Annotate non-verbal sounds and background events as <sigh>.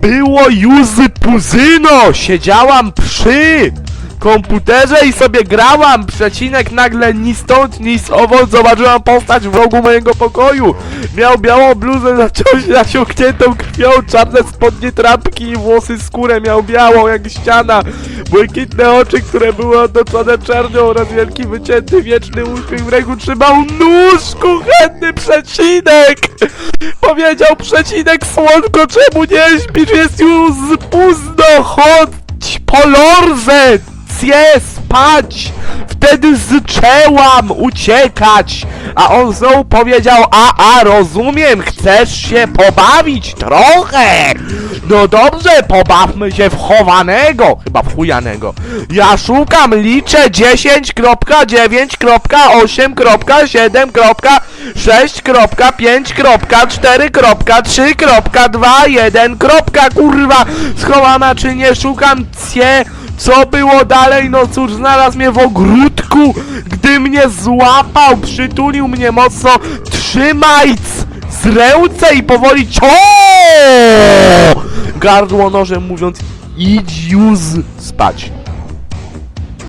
było Juzy Puzyno! Siedziałam przy komputerze i sobie grałam! Przecinek nagle ni stąd, ni owąd zobaczyłam postać w rogu mojego pokoju! Miał białą bluzę <laughs> zaciąć nasiąkniętą krwią, czarne spodnie trampki i włosy skórę miał białą jak ściana, błękitne oczy, które były otoczone czernią oraz wielki wycięty wieczny uśmiech w ręku trzymał nóż kuchenny przecinek! Powiedział przecinek słonko, czemu nie śpisz? Jest już późno, chodź po Cie spać! Wtedy zaczęłam uciekać! A on znowu powiedział, a, a, rozumiem, chcesz się pobawić trochę! No dobrze, pobawmy się w chowanego, chyba w chujanego. Ja szukam, liczę 10.9.8.7.6.5.4.3.2.1. Kurwa, schowana czy nie szukam cie co było dalej? No cóż, znalazł mnie w ogródku, gdy mnie złapał, przytulił mnie mocno, trzymajc z ręce i powoli cio! Gardło nożem mówiąc, idź już spać.